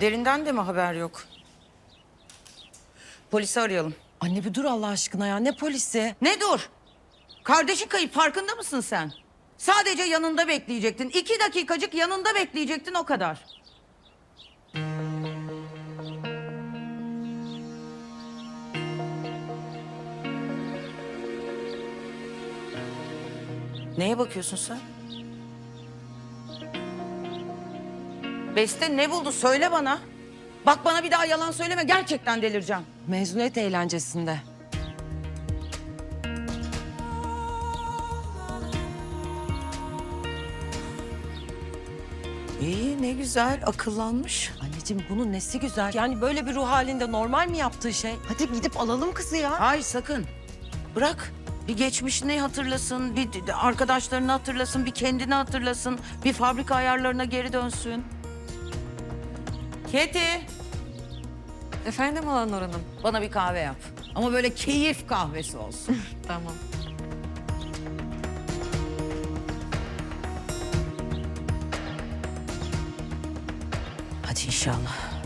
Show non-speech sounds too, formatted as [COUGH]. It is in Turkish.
Derinden de mi haber yok? Polisi arayalım. Anne bir dur Allah aşkına ya. Ne polisi? Ne dur? Kardeşin kayıp farkında mısın sen? Sadece yanında bekleyecektin. İki dakikacık yanında bekleyecektin o kadar. Neye bakıyorsun sen? Beste ne buldu söyle bana. Bak bana bir daha yalan söyleme gerçekten delireceğim. Mezuniyet eğlencesinde. İyi ne güzel akıllanmış. Anneciğim bunun nesi güzel? Yani böyle bir ruh halinde normal mi yaptığı şey? Hadi gidip alalım kızı ya. Hayır sakın. Bırak. Bir geçmişini hatırlasın, bir arkadaşlarını hatırlasın, bir kendini hatırlasın, bir fabrika ayarlarına geri dönsün. Keti, Efendim Alanur Hanım. bana bir kahve yap. Ama böyle keyif kahvesi olsun. [LAUGHS] Tamam. Hadi inşallah.